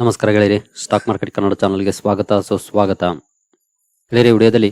ನಮಸ್ಕಾರ ಗೆಳೆಯರಿ stock market Kannada ಚಾನಲ್ಗೆ ಸ್ವಾಗತ, ಸುಸ್ವಾಗತ. ಗೆಳೆಯರಿ ವಿಡಿಯೋದಲ್ಲಿ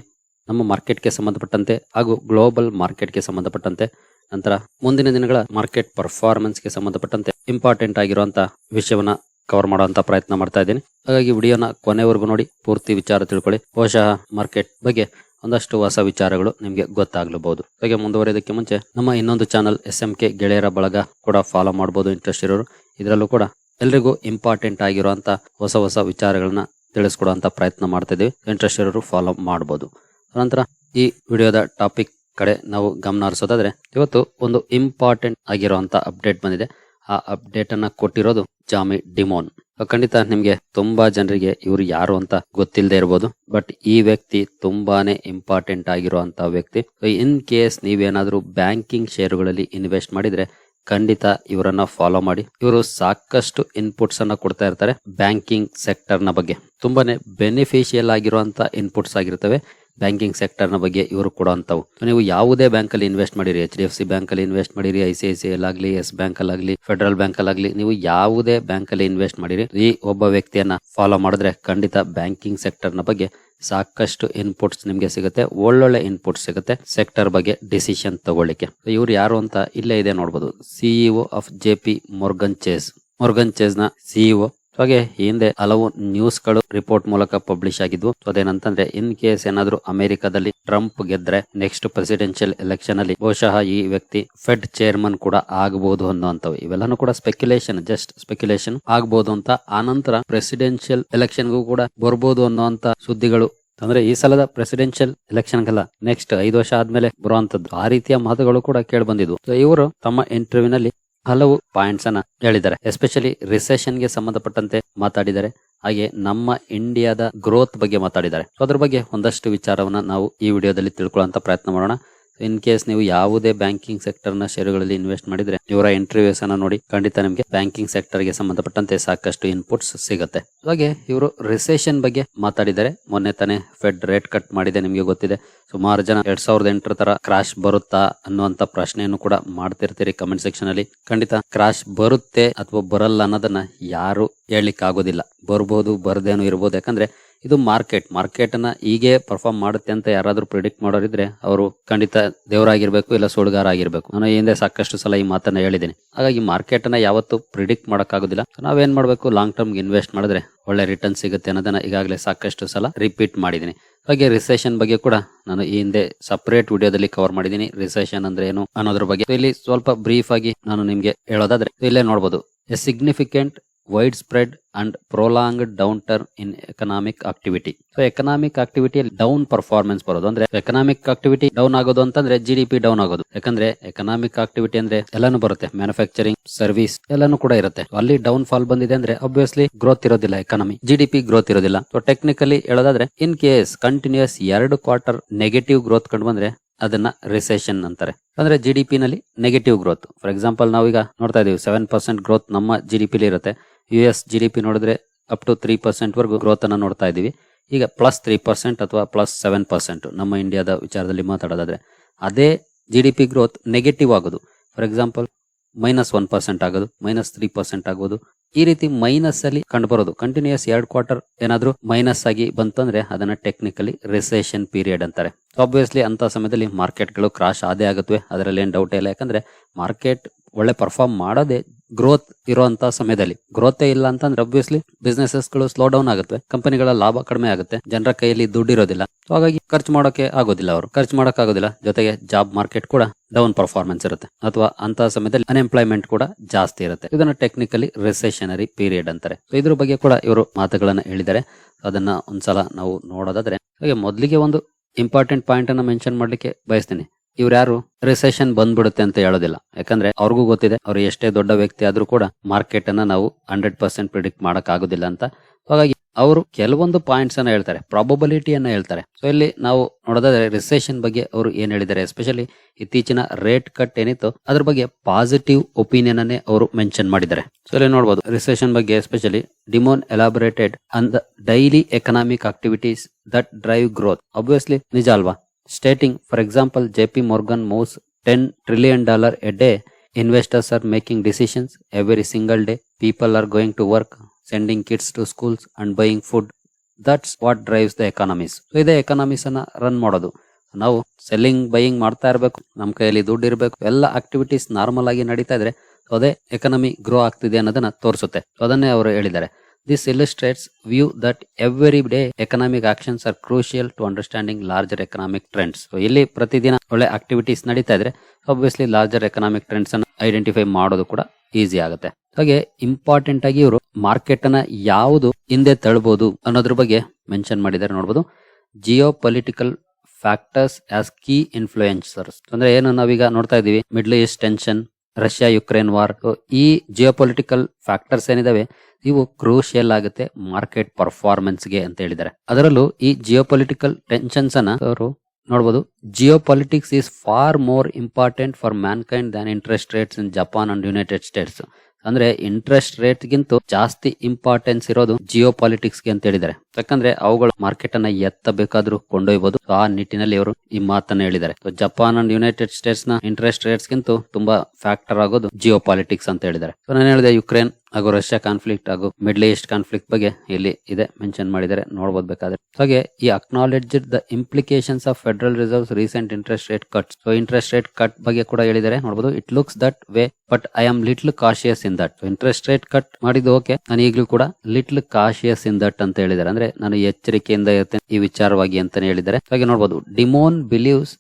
ನಮ್ಮ ಮಾರ್ಕೆಟ್ಗೆ ಸಂಬಂಧಪಟ್ಟಂತೆ ಹಾಗೂ ಗ್ಲೋಬಲ್ ಮಾರ್ಕೆಟ್ಗೆ ಸಂಬಂಧಪಟ್ಟಂತೆ, ನಂತರ ಮುಂದಿನ ದಿನಗಳ ಮಾರ್ಕೆಟ್ ಪರ್ಫಾರ್ಮೆನ್ಸ್ಗೆ ಸಂಬಂಧಪಟ್ಟಂತೆ ಇಂಪಾರ್ಟೆಂಟ್ ಆಗಿರುವಂತಹ ವಿಷಯವನ್ನ ಕವರ್ ಮಾಡುವಂತ ಪ್ರಯತ್ನ ಮಾಡ್ತಾ ಇದ್ದೀನಿ. ಹಾಗಾಗಿ ವಿಡಿಯೋನ ಕೊನೆವರೆಗೂ ನೋಡಿ, ಪೂರ್ತಿ ವಿಚಾರ ತಿಳ್ಕೊಳ್ಳಿ. ಬಹುಶಃ ಮಾರ್ಕೆಟ್ ಬಗ್ಗೆ ಒಂದಷ್ಟು ಹೊಸ ವಿಚಾರಗಳು ನಿಮಗೆ ಗೊತ್ತಾಗ್ಲಬಹುದು. ಹಾಗೆ ಮುಂದುವರಿಯೋದಕ್ಕೆ ಮುಂಚೆ, ನಮ್ಮ ಇನ್ನೊಂದು ಚಾನಲ್ ಎಸ್ ಎಂ ಕೆ ಗೆಳೆಯರ ಬಳಗ ಕೂಡ ಫಾಲೋ ಮಾಡಬಹುದು ಇಂಟ್ರೆಸ್ಟ್ ಇರೋರು. ಇದರಲ್ಲೂ ಕೂಡ ಎಲ್ರಿಗೂ ಇಂಪಾರ್ಟೆಂಟ್ ಆಗಿರುವಂತ ಹೊಸ ಹೊಸ ವಿಚಾರಗಳನ್ನ ತಿಳಿಸ್ಕೊಡುವಂತ ಪ್ರಯತ್ನ ಮಾಡ್ತಾ ಇದ್ದೀವಿ ಇಂಟ್ರೆಸ್ಟ್ ಇರೋರು ಫಾಲೋ ಮಾಡಬಹುದು ನಂತರ ಈ ವಿಡಿಯೋದ ಟಾಪಿಕ್ ಕಡೆ ನಾವು ಗಮನ ಹರಿಸೋದಾದ್ರೆ, ಇವತ್ತು ಒಂದು ಇಂಪಾರ್ಟೆಂಟ್ ಆಗಿರುವಂತ ಅಪ್ಡೇಟ್ ಬಂದಿದೆ. ಆ ಅಪ್ಡೇಟ್ ಅನ್ನ ಕೊಟ್ಟಿರೋದು ಜಾಮಿ ಡಿಮೋನ್. ಖಂಡಿತ ನಿಮ್ಗೆ ತುಂಬಾ ಜನರಿಗೆ ಇವರು ಯಾರು ಅಂತ ಗೊತ್ತಿಲ್ಲದೆ ಇರಬಹುದು ಬಟ್ ಈ ವ್ಯಕ್ತಿ ತುಂಬಾನೇ ಇಂಪಾರ್ಟೆಂಟ್ ಆಗಿರುವಂತಹ ವ್ಯಕ್ತಿ. ಇನ್ ಕೇಸ್ ನೀವೇನಾದ್ರೂ ಬ್ಯಾಂಕಿಂಗ್ ಷೇರುಗಳಲ್ಲಿ ಇನ್ವೆಸ್ಟ್ ಮಾಡಿದ್ರೆ ಖಂಡಿತ ಇವರನ್ನ ಫಾಲೋ ಮಾಡಿ. ಇವರು ಸಾಕಷ್ಟು ಇನ್ಪುಟ್ಸ್ ಅನ್ನ ಕೊಡ್ತಾ ಇರ್ತಾರೆ ಬ್ಯಾಂಕಿಂಗ್ ಸೆಕ್ಟರ್ನ ಬಗ್ಗೆ. ತುಂಬಾನೇ ಬೆನಿಫಿಷಿಯಲ್ ಆಗಿರುವಂತ ಇನ್ಪುಟ್ಸ್ ಆಗಿರ್ತವೆ. ಬ್ಯಾಂಕಿಂಗ್ ಸೆಕ್ಟರ್ನ ಬಗ್ಗೆ ಇವರು ಕೊಡುವಂತವು ನೀವು ಯಾವುದೇ ಬ್ಯಾಂಕಲ್ಲಿ ಇನ್ವೆಸ್ಟ್ ಮಾಡಿರಿ ಎಚ್ ಡಿ ಎಫ್ ಸಿ ಬ್ಯಾಂಕಲ್ಲಿ ಇನ್ವೆಸ್ಟ್ ಮಾಡಿರಿ ಐ ಸಿ ಐ ಸಿ ಆಗಲಿ ಎಸ್ ಬ್ಯಾಂಕಲ್ಲಾಗಲಿ ಫೆಡರಲ್ ಬ್ಯಾಂಕಲ್ಲಾಗಲಿ, ನೀವು ಯಾವುದೇ ಬ್ಯಾಂಕಲ್ಲಿ ಇನ್ವೆಸ್ಟ್ ಮಾಡಿರಿ, ಈ ಒಬ್ಬ ವ್ಯಕ್ತಿಯನ್ನ ಫಾಲೋ ಮಾಡಿದ್ರೆ ಖಂಡಿತ ಬ್ಯಾಂಕಿಂಗ್ ಸೆಕ್ಟರ್ನ ಬಗ್ಗೆ ಸಾಕಷ್ಟು ಇನ್ಪುಟ್ಸ್ ನಿಮಗೆ ಸಿಗುತ್ತೆ, ಒಳ್ಳೊಳ್ಳೆ ಇನ್ಪುಟ್ಸ್ ಸಿಗುತ್ತೆ ಸೆಕ್ಟರ್ ಬಗ್ಗೆ ಡಿಸಿಷನ್ ತಗೊಳ್ಳಿಕ್ಕೆ. ಇವ್ರು ಯಾರು ಅಂತ ಇಲ್ಲೇ ಇದೆ ನೋಡಬಹುದು CEO of J P Morgan Chase Morgan ಚೇಸ್ನ CEO ಹಾಗೆ ಹಿಂದೆ ಹಲವು ನ್ಯೂಸ್ಗಳು ರಿಪೋರ್ಟ್ ಮೂಲಕ ಪಬ್ಲಿಷ್ ಆಗಿದ್ವು. ಅದೇನಂತಂದ್ರೆ ಇನ್ ಕೇಸ್ ಏನಾದ್ರು ಅಮೆರಿಕದಲ್ಲಿ ಟ್ರಂಪ್ ಗೆದ್ರೆ ನೆಕ್ಸ್ಟ್ ಪ್ರೆಸಿಡೆನ್ಷಿಯಲ್ ಎಲೆಕ್ಷನ್ ಅಲ್ಲಿ ಬಹುಶಃ ಈ ವ್ಯಕ್ತಿ ಫೆಡ್ ಚೇರ್ಮನ್ ಕೂಡ ಆಗಬಹುದು ಅನ್ನುವಂಥವು. ಇವೆಲ್ಲಾನು ಕೂಡ ಸ್ಪೆಕ್ಯುಲೇಷನ್ ಜಸ್ಟ್ ಸ್ಪೆಕ್ಯುಲೇಷನ್ ಆಗಬಹುದು ಅಂತ. ಆನಂತರ ಪ್ರೆಸಿಡೆನ್ಷಿಯಲ್ ಎಲೆಕ್ಷನ್ಗೂ ಕೂಡ ಬರ್ಬೋದು ಅನ್ನುವಂತ ಸುದ್ದಿಗಳು. ಅಂದ್ರೆ ಈ ಸಲದ ಪ್ರೆಸಿಡೆನ್ಷಿಯಲ್ ಎಲೆಕ್ಷನ್ಗೆಲ್ಲ ನೆಕ್ಸ್ಟ್ ಐದು ವರ್ಷ ಆದ್ಮೇಲೆ ಬರುವಂತದ್ದು ಆ ರೀತಿಯ ಮಾತುಗಳು ಕೂಡ ಕೇಳಿ ಬಂದಿದ್ವು ಇವರು ತಮ್ಮ ಇಂಟರ್ವ್ಯೂನಲ್ಲಿ ಹಲವು ಪಾಯಿಂಟ್ಸ್ ಅನ್ನ ಹೇಳಿದ್ದಾರೆ. ಎಸ್ಪೆಷಲಿ ರಿಸೆಷನ್ಗೆ ಸಂಬಂಧಪಟ್ಟಂತೆ ಮಾತಾಡಿದ್ದಾರೆ. ಹಾಗೆ ನಮ್ಮ ಇಂಡಿಯಾದ ಗ್ರೋತ್ ಬಗ್ಗೆ ಮಾತಾಡಿದ್ದಾರೆ. ಅದ್ರ ಬಗ್ಗೆ ಒಂದಷ್ಟು ವಿಚಾರವನ್ನ ನಾವು ಈ ವಿಡಿಯೋದಲ್ಲಿ ತಿಳ್ಕೊಳ್ಳುವಂತ ಪ್ರಯತ್ನ ಮಾಡೋಣ. ಇನ್ ಕೇಸ್ ನೀವು ಯಾವುದೇ ಬ್ಯಾಂಕಿಂಗ್ ಸೆಕ್ಟರ್ನ ಷೇರುಗಳಲ್ಲಿ ಇನ್ವೆಸ್ಟ್ ಮಾಡಿದ್ರೆ ಇವರ ಇಂಟರ್ವ್ಯೂಸ್ ಅನ್ನ ನೋಡಿ, ಖಂಡಿತ ನಿಮಗೆ ಬ್ಯಾಂಕಿಂಗ್ ಸೆಕ್ಟರ್ಗೆ ಸಂಬಂಧಪಟ್ಟಂತೆ ಸಾಕಷ್ಟು ಇನ್ಪುಟ್ಸ್ ಸಿಗುತ್ತೆ. ಹಾಗೆ ಇವರು ರಿಸೆಷನ್ ಬಗ್ಗೆ ಮಾತಾಡಿದ್ದಾರೆ ಮೊನ್ನೆ ತಾನೇ ಫೆಡ್ ರೇಟ್ ಕಟ್ ಮಾಡಿದೆ ನಿಮಗೆ ಗೊತ್ತಿದೆ. ಸುಮಾರು ಜನ ಎರಡ್ ಸಾವಿರದ ಎಂಟರ ತರ ಕ್ರಾಶ್ ಬರುತ್ತಾ ಅನ್ನುವಂತ ಪ್ರಶ್ನೆಯನ್ನು ಕೂಡ ಮಾಡ್ತಿರ್ತೀರಿ ಕಮೆಂಟ್ ಸೆಕ್ಷನ್ ಅಲ್ಲಿ. ಖಂಡಿತ ಕ್ರಾಶ್ ಬರುತ್ತೆ ಅಥವಾ ಬರಲ್ಲ ಅನ್ನೋದನ್ನ ಯಾರು ಹೇಳಲಿಕ್ಕೆ ಆಗೋದಿಲ್ಲ ಬರ್ಬೋದು, ಬರದೇನು ಇರ್ಬೋದು. ಯಾಕಂದ್ರೆ ಇದು ಮಾರ್ಕೆಟ್. ಮಾರ್ಕೆಟ್ ಅನ್ನ ಹೀಗೆ ಪರ್ಫಾರ್ಮ್ ಮಾಡುತ್ತೆ ಅಂತ ಯಾರಾದ್ರೂ ಪ್ರಿಡಿಕ್ಟ್ ಮಾಡೋರಿದ್ರೆ ಅವರು ಖಂಡಿತ ದೇವರಾಗಿರ್ಬೇಕು ಇಲ್ಲ ಸುಡುಗಾರ ಆಗಿರ್ಬೇಕು ನಾನು ಹಿಂದೆ ಸಾಕಷ್ಟು ಸಲ ಈ ಮಾತನ್ನ ಹೇಳಿದ್ದೀನಿ. ಹಾಗಾಗಿ ಮಾರ್ಕೆಟ್ ಅನ್ನ ಯಾವತ್ತು ಪ್ರಿಡಿಕ್ಟ್ ಮಾಡೋಕ್ಕಾಗೋದಿಲ್ಲ. ನಾವೇನ್ ಮಾಡ್ಬೇಕು? ಲಾಂಗ್ ಟರ್ಮ್ ಇನ್ವೆಸ್ಟ್ ಮಾಡಿದ್ರೆ ಒಳ್ಳೆ ರಿಟರ್ನ್ ಸಿಗುತ್ತೆ ಅನ್ನೋದನ್ನ ಈಗಾಗಲೇ ಸಾಕಷ್ಟು ಸಲ ರಿಪೀಟ್ ಮಾಡಿದ್ದೀನಿ. ಹಾಗೆ ರಿಸೆಷನ್ ಬಗ್ಗೆ ಕೂಡ ನಾನು ಈ ಹಿಂದೆ ಸಪರೇಟ್ ವಿಡಿಯೋದಲ್ಲಿ ಕವರ್ ಮಾಡಿದ್ದೀನಿ. ರಿಸೆಷನ್ ಅಂದ್ರೆ ಏನು ಅನ್ನೋದ್ರ ಬಗ್ಗೆ. ಇಲ್ಲಿ ಸ್ವಲ್ಪ ಬ್ರೀಫ್ ಆಗಿ ನಾನು ನಿಮ್ಗೆ ಹೇಳೋದಾದ್ರೆ, ಇಲ್ಲೇ ನೋಡಬಹುದು a significant widespread and prolong downturn in economic activity so economic activity down performance ಬರೋದು. ಅಂದ್ರೆ ಎಕನಾಮಿಕ್ ಆಕ್ಟಿವಿಟಿ ಡೌನ್ ಆಗೋದು ಅಂತಂದ್ರೆ ಜಿ ಡಿ ಪಿ ಡೌನ್ ಆಗೋದು. ಯಾಕಂದ್ರೆ ಎಕನಾಮಿಕ್ ಆಕ್ಟಿವಿಟಿ ಅಂದ್ರೆ ಎಲ್ಲಾನು ಬರುತ್ತೆ. ಮ್ಯಾನುಫ್ಯಾಕ್ಚರಿಂಗ್ ಸರ್ವಿಸ್ ಎಲ್ಲಾನು ಕೂಡ ಇರುತ್ತೆ. ಅಲ್ಲಿ ಡೌನ್ ಫಾಲ್ ಬಂದಿದೆ ಅಂದ್ರೆ ಅಬ್ವಿಯಸ್ಲಿ ಗ್ರೋತ್ ಇರೋದಿಲ್ಲ economy G D P growth ಇರೋದಿಲ್ಲ. ಸೊ ಟೆಕ್ನಿಕಲಿ ಹೇಳೋದಾದ್ರೆ ಇನ್ ಕೇಸ್ ಕಂಟಿನ್ಯೂಸ್ ಎರಡು ಕ್ವಾರ್ಟರ್ ನೆಗೆಟಿವ್ ಗ್ರೋತ್ ಕಂಡು ಬಂದ್ರೆ ಅದನ್ನ ರಿಸೆಷನ್ ಅಂತಾರೆ. ಅಂದ್ರೆ ಜಿ ಡಿ ಪಿನಲ್ಲಿ ನೆಗೆಟಿವ್ ಗ್ರೋತ್ ಫಾರ್ ಎಕ್ಸಾಂಪಲ್ ನಾವೀಗ ನೋಡ್ತಾ ಇದೀವಿ ಸೆವೆನ್ ಪರ್ಸೆಂಟ್ ಗ್ರೋತ್ ನಮ್ಮ ಜಿ ಡಿ ಪಿಲಿ ಇರುತ್ತೆ. U S G D P ನೋಡಿದ್ರೆ ಅಪ್ ಟು ತ್ರೀ ಪರ್ಸೆಂಟ್ ವರ್ಗೂ ಗ್ರೋತ್ ಅನ್ನ ನೋಡ್ತಾ ಇದೀವಿ. ಈಗ ಪ್ಲಸ್ ತ್ರೀ ಪರ್ಸೆಂಟ್ ಅಥವಾ ಪ್ಲಸ್ ಸೆವೆನ್ ಪರ್ಸೆಂಟ್ ನಮ್ಮ ಇಂಡಿಯಾದ ವಿಚಾರದಲ್ಲಿ ಮಾತಾಡೋದಾದ್ರೆ, ಅದೇ G D P growth negative ಆಗೋದು. For example minus one percent ಆಗೋದು ಮೈನಸ್ ತ್ರೀ ಪರ್ಸೆಂಟ್ ಆಗೋದು ಈ ರೀತಿ ಮೈನಸ್ ಅಲ್ಲಿ ಕಂಡು ಬರೋದು ಕಂಟಿನ್ಯೂಸ್ ಎರಡ್ ಕ್ವಾರ್ಟರ್ ಏನಾದ್ರೂ ಮೈನಸ್ ಆಗಿ ಬಂತಂದ್ರೆ ಅದನ್ನ ಟೆಕ್ನಿಕಲಿ ರಿಸೆಷನ್ ಪೀರಿಯಡ್ ಅಂತಾರೆ. ಆಬ್ವಿಯಸ್ಲಿ ಅಂತ ಸಮಯದಲ್ಲಿ ಮಾರ್ಕೆಟ್ಗಳು ಕ್ರಾಶ್ ಆದೇ ಆಗುತ್ತವೆ. ಅದರಲ್ಲಿ ಏನ್ ಡೌಟ್ ಇಲ್ಲ. ಯಾಕಂದ್ರೆ ಮಾರ್ಕೆಟ್ ಒಳ್ಳೆ ಪರ್ಫಾರ್ಮ್ ಮಾಡೋದೇ ಗ್ರೋತ್ ಇರುವಂತ ಸಮಯದಲ್ಲಿ. ಗ್ರೋತ್ ಇಲ್ಲ ಅಂತಂದ್ರೆ ಅಬ್ವಿಯಸ್ಲಿ ಬಿಸ್ನೆಸಸ್ಗಳು ಸ್ಲೋ ಡೌನ್ ಆಗುತ್ತೆ. ಕಂಪನಿಗಳ ಲಾಭ ಕಡಿಮೆ ಆಗುತ್ತೆ. ಜನರ ಕೈಯಲ್ಲಿ ದುಡ್ಡು ಇರೋದಿಲ್ಲ ಹಾಗಾಗಿ ಖರ್ಚು ಮಾಡೋಕೆ ಆಗೋದಿಲ್ಲ ಅವರು. ಖರ್ಚು ಮಾಡಕ್ ಆಗೋದಿಲ್ಲ. ಜೊತೆಗೆ ಜಾಬ್ ಮಾರ್ಕೆಟ್ ಕೂಡ ಡೌನ್ ಪರ್ಫಾರ್ಮೆನ್ಸ್ ಇರುತ್ತೆ. ಅಥವಾ ಅಂತ ಸಮಯದಲ್ಲಿ ಅನ್ಎಂಪ್ಲಾಯ್ಮೆಂಟ್ ಕೂಡ ಜಾಸ್ತಿ ಇರುತ್ತೆ. ಇದನ್ನ ಟೆಕ್ನಿಕಲಿ ರಿಸೆಷನರಿ ಪೀರಿಯಡ್ ಅಂತಾರೆ. ಇದ್ರ ಬಗ್ಗೆ ಕೂಡ ಇವರು ಮಾತುಗಳನ್ನ ಹೇಳಿದ್ದಾರೆ. ಅದನ್ನ ಒಂದ್ಸಲ ನಾವು ನೋಡೋದಾದ್ರೆ, ಹಾಗೆ ಮೊದಲಿಗೆ ಒಂದು ಇಂಪಾರ್ಟೆಂಟ್ ಪಾಯಿಂಟ್ ಅನ್ನ ಮೆನ್ಷನ್ ಮಾಡ್ಲಿಕ್ಕೆ ಬಯಸ್ತೀನಿ. ಇವ್ರು ಯಾರು ರಿಸೆಷನ್ ಬಂದ್ಬಿಡುತ್ತೆ ಅಂತ ಹೇಳೋದಿಲ್ಲ. ಯಾಕಂದ್ರೆ ಅವ್ರಿಗೂ ಗೊತ್ತಿದೆ, ಅವ್ರು ಎಷ್ಟೇ ದೊಡ್ಡ ವ್ಯಕ್ತಿ ಆದ್ರೂ ಕೂಡ ಮಾರ್ಕೆಟ್ ಅನ್ನ ನಾವು ಹಂಡ್ರೆಡ್ ಪರ್ಸೆಂಟ್ ಪ್ರಿಡಿಕ್ಟ್ ಮಾಡಕ್ ಆಗೋದಿಲ್ಲ ಅಂತ ಹಾಗಾಗಿ ಅವರು ಕೆಲವೊಂದು ಪಾಯಿಂಟ್ಸ್ ಅನ್ನ ಹೇಳ್ತಾರೆ ಪ್ರಾಬಬಿಲಿಟಿಯನ್ನ ಹೇಳ್ತಾರೆ. ಸೊ ಇಲ್ಲಿ ನಾವು ನೋಡೋದಾದ್ರೆ ರಿಸೆಷನ್ ಬಗ್ಗೆ ಅವರು ಏನ್ ಹೇಳಿದ್ದಾರೆ ಎಸ್ಪೆಷಲಿ ಇತ್ತೀಚಿನ ರೇಟ್ ಕಟ್ ಏನಿತ್ತು ಅದ್ರ ಬಗ್ಗೆ ಪಾಸಿಟಿವ್ ಒಪಿನಿಯನ್ ಅನ್ನೇ ಅವರು ಮೆನ್ಷನ್ ಮಾಡಿದ್ದಾರೆ. ಸೊ ಇಲ್ಲಿ ನೋಡಬಹುದು ರಿಸೆಷನ್ ಬಗ್ಗೆ especially Dimon elaborated and the daily economic activities that drive growth obviously ನಿಜ ಅಲ್ವಾ? Stating, for example, JP Morgan moves 10 trillion dollar a day. Investors are making decisions every single day. People are going to work. Sending kids to schools and buying food that's what drives the economies ಇದೇ economies ಅನ್ನ run ಮಾಡೋದು ನಾವು selling buying ಮಾಡ್ತಾ ಇರಬೇಕು ನಮ್ಮ ಕೈಯಲ್ಲಿ ದುಡ್ಡು ಇರಬೇಕು ಎಲ್ಲ ಆಕ್ಟಿವಿಟೀಸ್ ನಾರ್ಮಲ್ ಆಗಿ ನಡೀತಾ ಇದ್ರೆ so ಅದೇ ಎಕನಮಿ ಗ್ರೋ ಆಗ್ತಿದೆ ಅನ್ನೋದನ್ನ ತೋರಿಸುತ್ತೆ ಅದನ್ನೇ ಅವರು ಹೇಳಿದ್ದಾರೆ this view view that day day economic are crucial to to larger larger economic trends ಇಲ್ಲಿ ಪ್ರತಿದಿನ ಒಳ್ಳೆ ಆಕ್ಟಿವಿಟೀಸ್ ನಡೀತಾ ಇದ್ರೆ ಆಬ್ವಿಯಸ್ಲಿ ಲಾರ್ಜರ್ ಎಕನಾಮಿಕ್ ಟ್ರೆಂಡ್ಸ್ ಅನ್ನು ಐಡೆಂಟಿಫೈ ಮಾಡೋದು ಕೂಡ ಈಸಿ ಆಗುತ್ತೆ. ಹಾಗೆ ಇಂಪಾರ್ಟೆಂಟ್ ಆಗಿ ಇವರು ಮಾರ್ಕೆಟ್ ಅನ್ನ ಯಾವುದು ಹಿಂದೆ ತಳ್ಬಹುದು ಅನ್ನೋದ್ರ ಬಗ್ಗೆ ಮೆನ್ಷನ್ ಮಾಡಿದ್ದಾರೆ ನೋಡಬಹುದು geopolitical factors as key influencers ಅಂದ್ರೆ ಏನು ನಾವೀಗ ನೋಡ್ತಾ ಇದೀವಿ Middle East tension Russia, Ukraine war ಈ ಜಿಯೋ ಪೊಲಿಟಿಕಲ್ ಫ್ಯಾಕ್ಟರ್ಸ್ ಏನಿದಾವೆ, ಇವು ಕ್ರೂಷಿಯಲ್ ಆಗುತ್ತೆ ಮಾರ್ಕೆಟ್ ಪರ್ಫಾರ್ಮೆನ್ಸ್ಗೆ ಅಂತ ಹೇಳಿದ್ದಾರೆ. ಅದರಲ್ಲೂ ಈ ಜಿಯೋ ಪೊಲಿಟಿಕಲ್ ಟೆನ್ಷನ್ಸ್ ಅನ್ನ ಅವರು ನೋಡಬಹುದು geopolitics is far more important for mankind than interest rates in Japan and United States ಅಂದ್ರೆ ಇಂಟ್ರೆಸ್ಟ್ ರೇಟ್ ಗಿಂತ ಜಾಸ್ತಿ ಇಂಪಾರ್ಟೆನ್ಸ್ ಇರೋದು ಜಿಯೋ ಪಾಲಿಟಿಕ್ಸ್ಗೆ ಅಂತ ಹೇಳಿದ್ದಾರೆ. ಯಾಕಂದ್ರೆ ಅವುಗಳು ಮಾರ್ಕೆಟ್ ಅನ್ನ ಎತ್ತ ಬೇಕಾದ್ರೂ ಕೊಂಡೊಯ್ಬಹುದು ಆ ನಿಟ್ಟಿನಲ್ಲಿ ಅವರು ಈ ಮಾತನ್ನ ಹೇಳಿದ್ದಾರೆ. ಜಪಾನ್ ಅಂಡ್ ಯುನೈಟೆಡ್ ಸ್ಟೇಟ್ಸ್ನ ಇಂಟ್ರೆಸ್ಟ್ ರೇಟ್ಸ್ ಗಿಂತ ತುಂಬಾ ಫ್ಯಾಕ್ಟರ್ ಆಗೋದು ಜಿಯೋ ಪಾಲಿಟಿಕ್ಸ್ ಅಂತ ಹೇಳಿದ್ದಾರೆ. ಸೊ ನಾನು ಹೇಳಿದೆ ಯುಕ್ರೇನ್ ಹಾಗೂ ರಷ್ಯಾ ಕಾನ್ಫ್ಲಿಕ್ಟ್ ಹಾಗೂ ಮಿಡ್ಲ್ ಈಸ್ಟ್ ಕಾನ್ಫ್ಲಿಕ್ಟ್ ಬಗ್ಗೆ ಇಲ್ಲಿ ಇದೆ ಮೆನ್ಷನ್ ಮಾಡಿದ್ದಾರೆ. ನೋಡಬಹುದು ಬೇಕಾದ್ರೆ ಹಾಗೆ ಈ acknowledge the implications of Federal Reserve's recent interest rate cut so interest rate cut ಬಗ್ಗೆ ಕೂಡ ಹೇಳಿದರೆ ನೋಡಬಹುದು it looks that way but I am little cautious in that interest rate cut ಮಾಡಿದ್ದು ಓಕೆ ನಾನು ಈಗಲೂ ಕೂಡ ಲಿಟ್ಲ್ ಕಾಶಿಯಸ್ ಇನ್ ದಟ್ ಅಂತ ಹೇಳಿದ್ದಾರೆ. ಅಂದ್ರೆ ನಾನು ಎಚ್ಚರಿಕೆಯಿಂದ ಇರ್ತೇನೆ ಈ ವಿಚಾರವಾಗಿ ಅಂತಾನೆ ಹೇಳಿದ್ದಾರೆ. ಹಾಗೆ ನೋಡಬಹುದು Dimon believes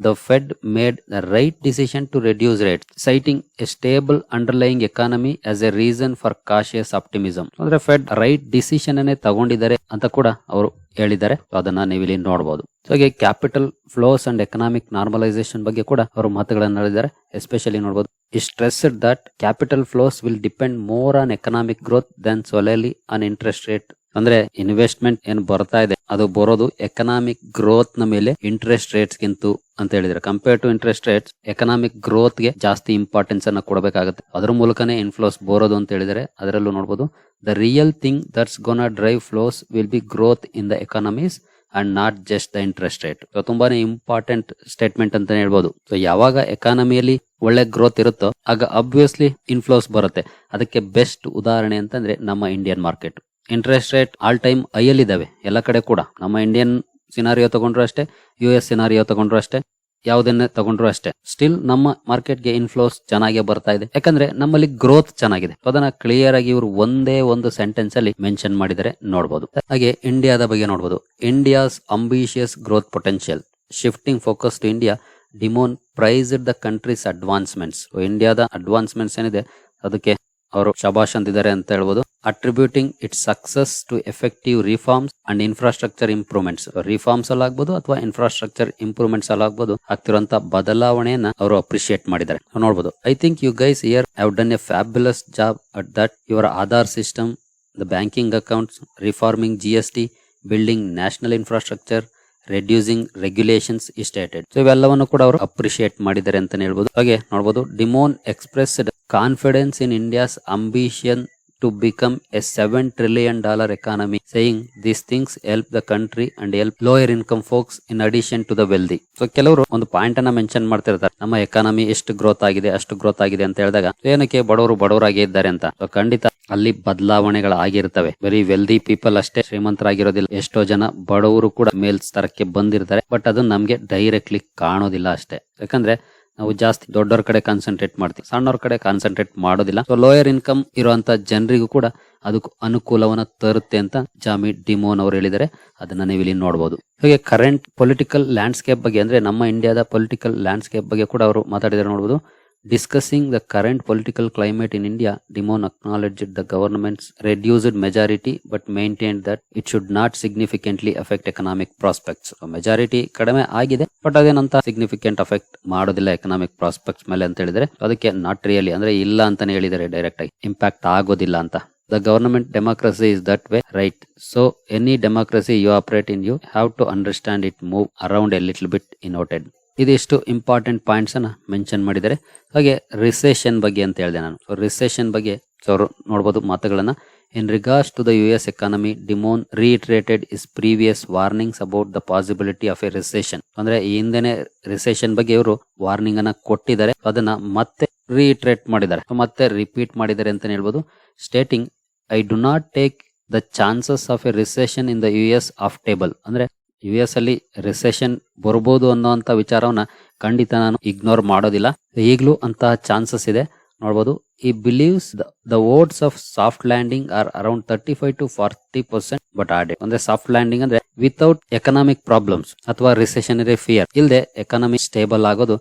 the Fed made the right decision to reduce rates, citing a stable underlying economy as a reason for cautious optimism. ಅಂದ್ರೆ ಫೆಡ್ ರೈಟ್ ಡಿಸಿಷನ್ ಅನ್ನೇ ತಗೊಂಡಿದ್ದಾರೆ ಅಂತ ಕೂಡ ಅವರು ಹೇಳಿದ್ದಾರೆ. ಅದನ್ನ ನೀವು ಇಲ್ಲಿ ನೋಡಬಹುದು ಹಾಗೆ capital flows and economic normalisation ಬಗ್ಗೆ ಕೂಡ ಅವರು ಮಾತುಗಳನ್ನು ಹೇಳಿದ್ದಾರೆ. ಎಸ್ಪೆಷಲಿ ನೋಡಬಹುದು ಈ stress that capital flows will depend more on economic growth than solely on interest rate ಅಂದ್ರೆ ಇನ್ವೆಸ್ಟ್ಮೆಂಟ್ ಏನ್ ಬರ್ತಾ ಇದೆ. ಅದು ಬರೋದು ಎಕನಾಮಿಕ್ ಗ್ರೋತ್ನ ಮೇಲೆ ಇಂಟ್ರೆಸ್ಟ್ ರೇಟ್ಸ್ ಗಿಂತ ಅಂತ ಹೇಳಿದ್ರೆ. Compare to interest rates economic ಗ್ರೋತ್ಗೆ ಜಾಸ್ತಿ ಇಂಪಾರ್ಟೆನ್ಸ್ ಅನ್ನ ಕೊಡಬೇಕಾಗುತ್ತೆ. ಅದ್ರ ಮೂಲಕನೇ ಇನ್ಫ್ಲೋಸ್ ಬರೋದು ಅಂತ ಹೇಳಿದ್ರೆ ಅದರಲ್ಲೂ ನೋಡಬಹುದು the real thing that's gonna drive flows will be growth in the economies and not just the interest rate ತುಂಬಾನೇ ಇಂಪಾರ್ಟೆಂಟ್ ಸ್ಟೇಟ್ಮೆಂಟ್ ಅಂತಾನೆ ಹೇಳ್ಬೋದು. ಸೊ ಯಾವಾಗ ಎಕಾನಮಿಯಲ್ಲಿ ಒಳ್ಳೆ ಗ್ರೋತ್ ಇರುತ್ತೋ, ಆಗ ಅಬ್ವಿಯಸ್ಲಿ ಇನ್ಫ್ಲೋಸ್ ಬರುತ್ತೆ. ಅದಕ್ಕೆ ಬೆಸ್ಟ್ ಉದಾಹರಣೆ ಅಂತಂದ್ರೆ ನಮ್ಮ Indian market interest rate all time ಐಯಲ್ಲಿದ್ದಾವೆ ಎಲ್ಲ ಕಡೆ ಕೂಡ. ನಮ್ಮ ಇಂಡಿಯನ್ ಸಿನಾರಿಯೋ ತಗೊಂಡ್ರು ಅಷ್ಟೇ ಯು ಎಸ್ ಸಿನಾರಿಯೋ ತಗೊಂಡ್ರು ಅಷ್ಟೇ, ಯಾವುದನ್ನೇ ತಗೊಂಡ್ರು ಅಷ್ಟೇ. ಸ್ಟಿಲ್ ನಮ್ಮ ಮಾರ್ಕೆಟ್ಗೆ ಇನ್ಫ್ಲೋಸ್ ಚೆನ್ನಾಗಿ ಬರ್ತಾ ಇದೆ. ಯಾಕಂದ್ರೆ ನಮ್ಮಲ್ಲಿ ಗ್ರೋತ್ ಚೆನ್ನಾಗಿದೆ. ಅದನ್ನ ಕ್ಲಿಯರ್ ಆಗಿ ಇವರು ಒಂದೇ ಒಂದು ಸೆಂಟೆನ್ಸ್ ಅಲ್ಲಿ ಮೆನ್ಷನ್ ಮಾಡಿದರೆ ನೋಡಬಹುದು ಹಾಗೆ ಇಂಡಿಯಾದ ಬಗ್ಗೆ ನೋಡಬಹುದು India's ambitious growth potential shifting focus to India Dimon praised the country's advancements ಇಂಡಿಯಾದ ಅಡ್ವಾನ್ಸ್ಮೆಂಟ್ಸ್ ಏನಿದೆ, ಅದಕ್ಕೆ ಅವರು ಶಬಾಷ್ ಅಂತಿದ್ದಾರೆ ಅಂತ ಹೇಳ್ಬೋದು. Attributing its success to effective reforms and infrastructure improvements reforms ಅಲ್ಲಿ ಆಗ್ಬೋದು ಅಥವಾ ಇನ್ಫ್ರಾಸ್ಟ್ರಕ್ಚರ್ ಇಂಪ್ರೂವ್ಮೆಂಟ್ಸ್ ಅಲ್ಲಿ ಆಗ್ಬೋದು ಆಗ್ತಿರುವಂತ ಬದಲಾವಣೆಯನ್ನ ಅವರು ಅಪ್ರಿಶಿಯೇಟ್ ಮಾಡಿದ್ದಾರೆ. ನೋಡಬಹುದು I think you guys here have done a fabulous job at that your Aadhaar system the banking accounts reforming G S T building national infrastructure reducing regulations is stated so ಇವೆಲ್ಲವನ್ನು ಕೂಡ ಅವರು appreciate ಮಾಡಿದ್ದಾರೆ ಅಂತ ಹೇಳ್ಬೋದು. ಹಾಗೆ ನೋಡಬಹುದು Dimon expressed confidence in India's ambition to become a seven trillion dollar economy. Saying these things help the country and help lower income folks in addition to the wealthy. So ಕೆಲವರು ಒಂದು point ಅನ್ನ mention ಮಾಡ್ತಿರ್ತಾರೆ. ನಮ್ಮ economy ಎಷ್ಟು growth ಆಗಿದೆ, ಅಷ್ಟು growth ಆಗಿದೆ ಅಂತ ಹೇಳಿದಾಗ ಏನಕ್ಕೆ ಬಡವರು ಬಡವರಾಗೇ ಇದ್ದಾರೆ ಅಂತ? ಖಂಡಿತ ಅಲ್ಲಿ ಬದಲಾವಣೆಗಳು ಆಗಿರ್ತವೆ. ಬರೀ ವೆಲ್ದಿ ಪೀಪಲ್ ಅಷ್ಟೇ ಶ್ರೀಮಂತರಾಗಿರೋದಿಲ್ಲ. ಎಷ್ಟೋ ಜನ ಬಡವರು ಕೂಡ ಮೇಲ್ ಮೇಲ್ಸ್ತರಕ್ಕೆ ಬಂದಿರ್ತಾರೆ. ಬಟ್ ಅದು ನಮ್ಗೆ ಡೈರೆಕ್ಟ್ಲಿ ಕಾಣೋದಿಲ್ಲ ಅಷ್ಟೇ. ಯಾಕಂದ್ರೆ ನಾವು ಜಾಸ್ತಿ ದೊಡ್ಡವ್ರ ಕಡೆ ಕಾನ್ಸಂಟ್ರೇಟ್ ಮಾಡ್ತೀವಿ. ಸಣ್ಣವ್ರ ಕಡೆ ಕಾನ್ಸಂಟ್ರೇಟ್ ಮಾಡೋದಿಲ್ಲ. ಸೊ ಲೋಯರ್ ಇನ್ಕಮ್ ಇರುವಂತ ಜನರಿಗೂ ಕೂಡ ಅದಕ್ಕೆ ಅನುಕೂಲವನ್ನ ತರುತ್ತೆ ಅಂತ ಜಾಮಿ ಡಿಮೋನ್ ಅವರು ಹೇಳಿದರೆ ಅದನ್ನ ನೀವು ಇಲ್ಲಿ ನೋಡಬಹುದು ಹಾಗೆ ಕರೆಂಟ್ ಪೊಲಿಟಿಕಲ್ ಲ್ಯಾಂಡ್ಸ್ಕೇಪ್ ಬಗ್ಗೆ ಅಂದ್ರೆ ನಮ್ಮ ಇಂಡಿಯಾದ ಪೊಲಿಟಿಕಲ್ ಲ್ಯಾಂಡ್ಸ್ಕೇಪ್ ಬಗ್ಗೆ ಕೂಡ ಅವರು ಮಾತಾಡಿದರೆ ನೋಡಬಹುದು discussing the current political climate in India Dimon acknowledged the government's reduced majority but maintain that it should not significantly affect economic prospects majority ಕಡಿಮೆ ಆಗಿದೆ ಬಟ್ ಅದೇನಂತ ಸಿಗ್ನಿಫಿಕೆಂಟ್ ಅಫೆಕ್ಟ್ ಮಾಡೋದಿಲ್ಲ ಎಕನಾಮಿಕ್ ಪ್ರಾಸ್ಪೆಕ್ಟ್ಸ್ ಮೇಲೆ ಅಂತ ಹೇಳಿದ್ರೆ. ಅದಕ್ಕೆ ನಾಟ್ ರಿಯಲಿ ಅಂದ್ರೆ ಇಲ್ಲ ಅಂತಾನೆ ಹೇಳಿದ್ದಾರೆ ಡೈರೆಕ್ಟ್ ಆಗಿ. ಇಂಪ್ಯಾಕ್ಟ್ ಆಗೋದಿಲ್ಲ ಅಂತ. The government democracy is that way right so any democracy you operate in you have to understand it move around a little bit he noted ಇದಿಷ್ಟು ಇಂಪಾರ್ಟೆಂಟ್ ಪಾಯಿಂಟ್ಸ್ ಅನ್ನ mention ಮಾಡಿದ್ದಾರೆ. ಹಾಗೆ ರಿಸೆಷನ್ ಬಗ್ಗೆ ಅಂತ ಹೇಳಿದೆ ನಾನು. ಸೊ ರಿಸೆಷನ್ ಬಗ್ಗೆ so ಅವರು ನೋಡಬಹುದು ಮಾತುಗಳನ್ನ. In regards to the U S economy Dimon reiterated his previous warnings about the possibility of a recession ಅಂದ್ರೆ ಈ ಹಿಂದೆನೆ ರಿಸೆಷನ್ ಬಗ್ಗೆ ಇವರು ವಾರ್ನಿಂಗ್ ಅನ್ನ ಕೊಟ್ಟಿದ್ದಾರೆ. ಅದನ್ನ ಮತ್ತೆ ರೀಟ್ರೇಟ್ ಮಾಡಿದ್ದಾರೆ. ಮತ್ತೆ ರಿಪೀಟ್ ಮಾಡಿದ್ದಾರೆ ಅಂತ ಹೇಳ್ಬೋದು. Stating I do not take the chances of a recession in the U S off table ಅಂದ್ರೆ ಯು ಎಸ್ ಅಲ್ಲಿ ರಿಸೆಷನ್ ಬರ್ಬೋದು ಅನ್ನೋಂಥ ವಿಚಾರವನ್ನ ಖಂಡಿತ ನಾನು ಇಗ್ನೋರ್ ಮಾಡೋದಿಲ್ಲ. ಈಗಲೂ ಅಂತಹ ಚಾನ್ಸಸ್ ಇದೆ. ನೋಡ್ಬೋದು, ಈ believes the votes of soft landing are around thirty five to forty percent but ಆಡೆ ಅಂದ್ರೆ ಸಾಫ್ಟ್ ಲ್ಯಾಂಡಿಂಗ್ ಅಂದ್ರೆ ವಿತೌಟ್ ಎಕನಾಮಿಕ್ ಪ್ರಾಬ್ಲಮ್ಸ್ ಅಥವಾ ರಿಸೆಷನರಿ ಫಿಯರ್ ಇಲ್ಲದೆ ಎಕನಾಮಿ ಸ್ಟೇಬಲ್ ಆಗೋದು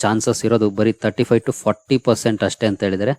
ಚಾನ್ಸಸ್ ಇರೋದು ಬರೀ thirty five to forty percent ಅಷ್ಟೇ ಅಂತ ಹೇಳಿದರೆ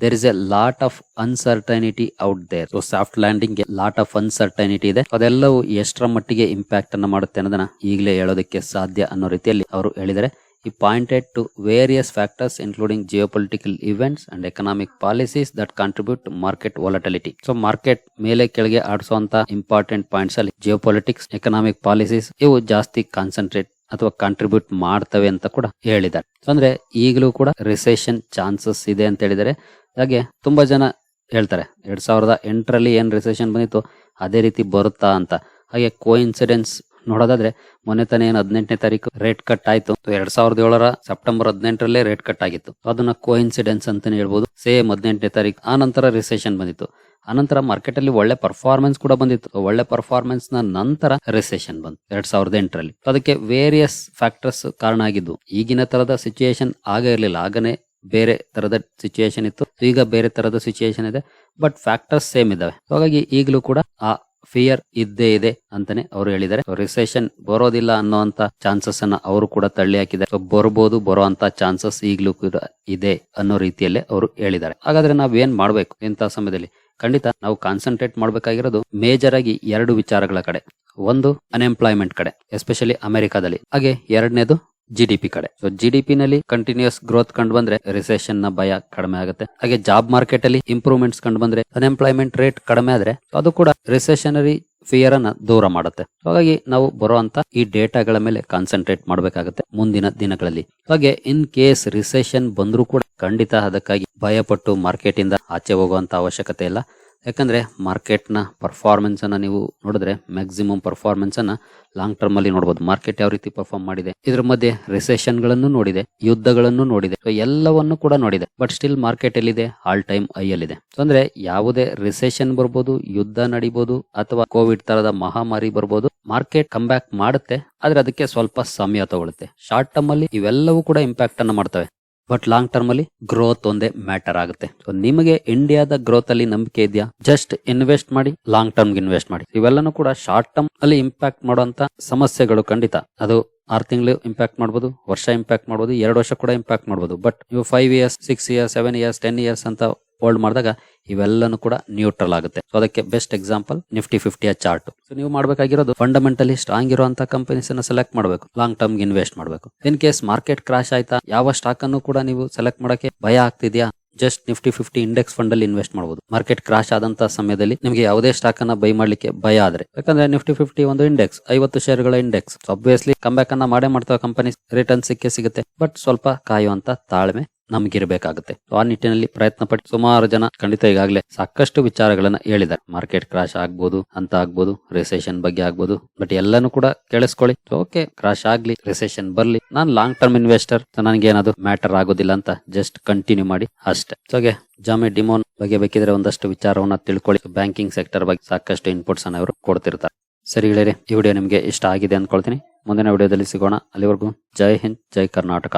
there is a lot of uncertainty out there so soft landing lot of uncertainty ಇದೆ. ಅದೆಲ್ಲವೂ ಎಷ್ಟರ ಮಟ್ಟಿಗೆ ಇಂಪ್ಯಾಕ್ಟ್ ಅನ್ನ ಮಾಡುತ್ತೆ ಅನ್ನೋದನ್ನ ಈಗಲೇ ಹೇಳೋದಕ್ಕೆ ಸಾಧ್ಯ ಅನ್ನೋ ರೀತಿಯಲ್ಲಿ ಅವರು ಹೇಳಿದರೆ ಈ pointed to various factors including geopolitical events and economic policies that contribute market volatility so market ಮೇಲೆ ಕೆಳಗೆ ಆಡಿಸುವಂತ ಇಂಪಾರ್ಟೆಂಟ್ ಪಾಯಿಂಟ್ಸ್ ಅಲ್ಲಿ ಜಿಯೋಪೊಲಿಟಿಕ್ಸ್ ಎಕನಾಮಿಕ್ ಪಾಲಿಸೀಸ್ ಇವು ಜಾಸ್ತಿ ಕಾನ್ಸಂಟ್ರೇಟ್ ಅಥವಾ ಕಾಂಟ್ರಿಬ್ಯೂಟ್ ಮಾಡ್ತವೆ ಅಂತ ಕೂಡ ಹೇಳಿದ್ದಾರೆ. ಅಂದ್ರೆ ಈಗಲೂ ಕೂಡ ರಿಸೆಷನ್ ಚಾನ್ಸಸ್ ಇದೆ ಅಂತ ಹೇಳಿದರೆ ಹಾಗೆ ತುಂಬಾ ಜನ ಹೇಳ್ತಾರೆ, ಎರಡ್ ಸಾವಿರದ ಎಂಟರಲ್ಲಿ ಏನ್ ರಿಸೆಷನ್ ಬಂದಿತ್ತು, ಅದೇ ರೀತಿ ಬರುತ್ತಾ ಅಂತ. ಹಾಗೆ ಕೋ ಇನ್ಸಿಡೆನ್ಸ್ ನೋಡೋದಾದ್ರೆ, ಮೊನ್ನೆ ತಾನೇ ಏನು ಹದಿನೆಂಟನೇ ತಾರೀಕು ರೇಟ್ ಕಟ್ ಆಯ್ತು. ಎರಡ್ ಸಾವಿರದ ಏಳರ ಸೆಪ್ಟೆಂಬರ್ ಹದಿನೆಂಟರಲ್ಲೇ ರೇಟ್ ಕಟ್ ಆಗಿತ್ತು. ಅದನ್ನ ಕೋಇನ್ಸಿಡೆನ್ಸ್ ಅಂತಾನೆ ಹೇಳ್ಬೋದು. ಸೇಮ್ ಹದಿನೆಂಟನೇ ತಾರೀಕು, ಆ ನಂತರ ರಿಸೆಷನ್ ಬಂದಿತ್ತು. ಆನಂತರ ಮಾರ್ಕೆಟ್ ಅಲ್ಲಿ ಒಳ್ಳೆ ಪರ್ಫಾರ್ಮೆನ್ಸ್ ಕೂಡ ಬಂದಿತ್ತು. ಒಳ್ಳೆ ಪರ್ಫಾರ್ಮೆನ್ಸ್ನ ನಂತರ ರಿಸೆಷನ್ ಬಂತು ಎರಡ್ ಸಾವಿರದ ಎಂಟರಲ್ಲಿ. ಅದಕ್ಕೆ ವೇರಿಯಸ್ ಫ್ಯಾಕ್ಟರ್ಸ್ ಕಾರಣ ಆಗಿದ್ದು, ಈಗಿನ ತರದ ಸಿಚುಯೇಷನ್ ಆಗ ಇರಲಿಲ್ಲ. ಆಗನೇ ಬೇರೆ ತರದ ಸಿಚುಯೇಷನ್ ಇತ್ತು. ಈಗ ಬೇರೆ ತರದ ಸಿಚುಯೇಷನ್ ಇದೆ. ಬಟ್ ಫ್ಯಾಕ್ಟರ್ಸ್ ಸೇಮ್ ಇದಾವೆ. ಹಾಗಾಗಿ ಈಗಲೂ ಕೂಡ ಆ ಫಿಯರ್ ಇದ್ದೇ ಇದೆ ಅಂತಾನೆ ಅವರು ಹೇಳಿದ್ದಾರೆ. ರಿಸೆಷನ್ ಬರೋದಿಲ್ಲ ಅನ್ನೋಂತ ಚಾನ್ಸಸ್ ಅನ್ನ ಅವರು ಕೂಡ ತಳ್ಳಿ ಹಾಕಿದ್ದಾರೆ ಸೊ ಬರಬಹುದು ಬರೋ ಅಂತ ಚಾನ್ಸಸ್ ಈಗಲೂ ಕೂಡ ಇದೆ ಅನ್ನೋ ರೀತಿಯಲ್ಲೇ ಅವರು ಹೇಳಿದ್ದಾರೆ. ಹಾಗಾದ್ರೆ ನಾವ್ ಏನ್ ಮಾಡ್ಬೇಕು ಇಂತಹ ಸಮಯದಲ್ಲಿ? ಖಂಡಿತ ನಾವು ಕಾನ್ಸಂಟ್ರೇಟ್ ಮಾಡ್ಬೇಕಾಗಿರೋದು ಮೇಜರ್ ಆಗಿ ಎರಡು ವಿಚಾರಗಳ ಕಡೆ. ಒಂದು ಅನ್ಎಂಪ್ಲಾಯ್ಮೆಂಟ್ ಕಡೆ ಎಸ್ಪೆಷಲಿ ಅಮೆರಿಕಾದಲ್ಲಿ. ಹಾಗೆ ಎರಡನೇದು ಜಿ ಡಿ ಪಿ ಕಡೆ. ಸೊ ಜಿ ಡಿ ಪಿ ನಲ್ಲಿ ಕಂಟಿನ್ಯೂಸ್ ಗ್ರೋತ್ ಕಂಡು ಬಂದ್ರೆ ರಿಸೆಷನ್ನ ಭಯ ಕಡಿಮೆ ಆಗುತ್ತೆ. ಹಾಗೆ ಜಾಬ್ ಮಾರ್ಕೆಟ್ ಅಲ್ಲಿ ಇಂಪ್ರೂವ್ಮೆಂಟ್ಸ್ ಕಂಡು ಬಂದ್ರೆ ಅನ್ಎಂಪ್ಲಾಯ್ಮೆಂಟ್ ರೇಟ್ ಕಡಿಮೆ ಆದ್ರೆ ಅದು ಕೂಡ ರಿಸೆಷನರಿ ಫಿಯರ್ ಅನ್ನ ದೂರ ಮಾಡುತ್ತೆ. ಹಾಗಾಗಿ ನಾವು ಬರುವಂತ ಈ ಡೇಟಾಗಳ ಮೇಲೆ ಕಾನ್ಸಂಟ್ರೇಟ್ ಮಾಡಬೇಕಾಗುತ್ತೆ ಮುಂದಿನ ದಿನಗಳಲ್ಲಿ. ಹಾಗೆ ಇನ್ ಕೇಸ್ ರಿಸೆಷನ್ ಬಂದ್ರೂ ಕೂಡ ಖಂಡಿತ ಅದಕ್ಕಾಗಿ ಭಯಪಟ್ಟು ಮಾರ್ಕೆಟ್ ಇಂದ ಆಚೆ ಹೋಗುವಂತ ಅವಶ್ಯಕತೆ ಇಲ್ಲ. ಯಾಕಂದ್ರೆ ಮಾರ್ಕೆಟ್ನ ಪರ್ಫಾರ್ಮೆನ್ಸ್ ಅನ್ನ ನೀವು ನೋಡಿದ್ರೆ ಮ್ಯಾಕ್ಸಿಮಮ್ ಪರ್ಫಾರ್ಮೆನ್ಸನ್ನು ಲಾಂಗ್ ಟರ್ಮ್ ಅಲ್ಲಿ ನೋಡಬಹುದು ಮಾರ್ಕೆಟ್ ಯಾವ ರೀತಿ ಪರ್ಫಾರ್ಮ್ ಮಾಡಿದೆ, ಇದರ ಮಧ್ಯೆ ರಿಸೆಷನ್ಗಳನ್ನು ನೋಡಿದೆ, ಯುದ್ಧಗಳನ್ನು ನೋಡಿದೆ ಸೊ ಎಲ್ಲವನ್ನು ಕೂಡ ನೋಡಿದೆ. ಬಟ್ ಸ್ಟಿಲ್ ಮಾರ್ಕೆಟ್ ಎಲ್ಲಿದೆ? ಆಲ್ ಟೈಮ್ ಐ ಅಲ್ಲಿದೆ. ಅಂದರೆ ಅಂದ್ರೆ ಯಾವುದೇ ರಿಸೆಷನ್ ಬರ್ಬೋದು, ಯುದ್ಧ ನಡಿಬೋದು, ಅಥವಾ ಕೋವಿಡ್ ತರದ ಮಹಾಮಾರಿ ಬರ್ಬೋದು ಮಾರ್ಕೆಟ್ ಕಮ್ ಬ್ಯಾಕ್ ಮಾಡುತ್ತೆ, ಆದರೆ ಅದಕ್ಕೆ ಸ್ವಲ್ಪ ಸಮಯ ತಗೊಳುತ್ತೆ. ಶಾರ್ಟ್ ಟರ್ಮ್ ಅಲ್ಲಿ ಇವೆಲ್ಲವೂ ಕೂಡ ಇಂಪ್ಯಾಕ್ಟ್ ಅನ್ನು ಮಾಡ್ತವೆ. ಬಟ್ ಲಾಂಗ್ ಟರ್ಮ್ ಅಲ್ಲಿ ಗ್ರೋತ್ ಒಂದೇ ಮ್ಯಾಟರ್ ಆಗುತ್ತೆ. ನಿಮಗೆ ಇಂಡಿಯಾದ ಗ್ರೋತ್ ಅಲ್ಲಿ ನಂಬಿಕೆ ಇದೆಯಾ? ಜಸ್ಟ್ ಇನ್ವೆಸ್ಟ್ ಮಾಡಿ, ಲಾಂಗ್ ಟರ್ಮ್ ಇನ್ವೆಸ್ಟ್ ಮಾಡಿ. ಇವೆಲ್ಲನೂ ಕೂಡ ಶಾರ್ಟ್ ಟರ್ಮ್ ಅಲ್ಲಿ ಇಂಪ್ಯಾಕ್ಟ್ ಮಾಡುವಂತ ಸಮಸ್ಯೆಗಳು ಖಂಡಿತ. ಅದು ಆರ್ ತಿಂಗಳು ಇಂಪ್ಯಾಕ್ಟ್ ಮಾಡಬಹುದು ವರ್ಷ ಇಂಪ್ಯಾಕ್ಟ್ ಮಾಡಬಹುದು ಎರಡು ವರ್ಷ ಕೂಡ ಇಂಪ್ಯಾಕ್ಟ್ ಮಾಡಬಹುದು ಬಟ್ ನೀವು five years six years seven years ten years ಅಂತ ಹೋಲ್ಡ್ ಮಾಡಿದಾಗ ಇವೆಲ್ಲನೂ ಕೂಡ ನ್ಯೂಟ್ರಲ್ ಆಗುತ್ತೆ. ಸೊ ಅದಕ್ಕೆ ಬೆಸ್ಟ್ ಎಕ್ಸಾಂಪಲ್ ನಿಫ್ಟಿ ಫಿಫ್ಟಿಯ ಚಾರ್ಟ್ ಸೊ ನೀವು ಮಾಡಬೇಕಾಗಿರೋದು ಫಂಡಮೆಂಟಲಿ ಸ್ಟ್ರಾಂಗ್ ಇರುವಂತ ಕಂಪನೀಸ್ ಅನ್ನ ಸೆಲೆಕ್ಟ್ ಮಾಡಬೇಕು. ಲಾಂಗ್ ಟರ್ಮ್ ಇನ್ವೆಸ್ಟ್ ಮಾಡಬೇಕು. ಇನ್ ಕೇಸ್ ಮಾರ್ಕೆಟ್ ಕ್ರಾಶ್ ಆಯ್ತಾ, ಯಾವ ಸ್ಟಾಕ್ ಅನ್ನು ಕೂಡ ನೀವು ಸೆಲೆಕ್ಟ್ ಮಾಡಕ್ಕೆ ಭಯ ಆಗ್ತಿದ್ಯಾ? Just Nifty fifty index fund ಅಲ್ಲಿ ಇನ್ವೆಸ್ಟ್ ಮಾಡಬಹುದು ಮಾರ್ಕೆಟ್ ಕ್ರಾಶ್ ಆದಂತ ಸಮಯದಲ್ಲಿ ನಿಮಗೆ ಯಾವುದೇ ಸ್ಟಾಕ್ ಅನ್ನ ಬೈ ಮಾಡ್ಲಿಕ್ಕೆ ಭಯ ಆದ್ರೆ. ಯಾಕಂದ್ರೆ ನಿಫ್ಟಿ ಫಿಫ್ಟಿ ಒಂದು ಇಂಡೆಕ್ಸ್ ಐವತ್ತು ಶೇರ್ಗಳ ಇಂಡೆಕ್ಸ್ ಅಬ್ವಿಯಸ್ಲಿ ಕಂಬ್ಯಾಕ್ ಅನ್ನ ಮಾಡೇ ಮಾಡ್ತಾವ ಕಂಪನಿ ರಿಟರ್ನ್ ಸಿಕ್ಕೇ ಸಿಗುತ್ತೆ. ಬಟ್ ಸ್ವಲ್ಪ ಕಾಯುವಂತ ತಾಳ್ಮೆ ನಮ್ಗಿರ್ಬೇಕಾಗುತ್ತೆ. ಆ ನಿಟ್ಟಿನಲ್ಲಿ ಪ್ರಯತ್ನ ಪಟ್ಟು ಸುಮಾರು ಜನ ಖಂಡಿತ ಈಗಾಗಲೇ ಸಾಕಷ್ಟು ವಿಚಾರಗಳನ್ನ ಹೇಳಿದ್ದಾರೆ. ಮಾರ್ಕೆಟ್ ಕ್ರಾಶ್ ಆಗ್ಬೋದು, ಅಂತ ಆಗ್ಬೋದು, ರಿಸೆಷನ್ ಬಗ್ಗೆ ಆಗ್ಬೋದು, ಬಟ್ ಎಲ್ಲಾನು ಕೂಡ ಕೇಳಿಸ್ಕೊಳ್ಳಿ. ಓಕೆ, ಕ್ರಾಶ್ ಆಗ್ಲಿ, ರಿಸೆಷನ್ ಬರ್ಲಿ, ನಾನು ಲಾಂಗ್ ಟರ್ಮ್ ಇನ್ವೆಸ್ಟರ್ ನನಗೆ ಏನಾದ್ರು ಮ್ಯಾಟರ್ ಆಗೋದಿಲ್ಲ ಅಂತ ಜಸ್ಟ್ ಕಂಟಿನ್ಯೂ ಮಾಡಿ, ಅಷ್ಟೇ. ಸೊ ಹಾಗೆ, ಜಾಮೆ ಡಿಮೋನ್ ಬಗ್ಗೆ ಬೇಕಿದ್ರೆ ಒಂದಷ್ಟು ವಿಚಾರವನ್ನ ತಿಳ್ಕೊಳ್ಳಿ. ಬ್ಯಾಂಕಿಂಗ್ ಸೆಕ್ಟರ್ ಬಗ್ಗೆ ಸಾಕಷ್ಟು ಇನ್ಪುಟ್ಸ್ ಅನ್ನ ಅವರು ಕೊಡ್ತಿರ್ತಾರೆ. ಸರಿ ಹೇಳಿರಿ ಈ ವಿಡಿಯೋ ನಿಮಗೆ ಇಷ್ಟ ಆಗಿದೆ ಅನ್ಕೊಳ್ತೀನಿ ಮುಂದಿನ ವಿಡಿಯೋದಲ್ಲಿ ಸಿಗೋಣ. ಅಲ್ಲಿವರೆಗೂ ಜೈ ಹಿಂದ್, ಜೈ ಕರ್ನಾಟಕ.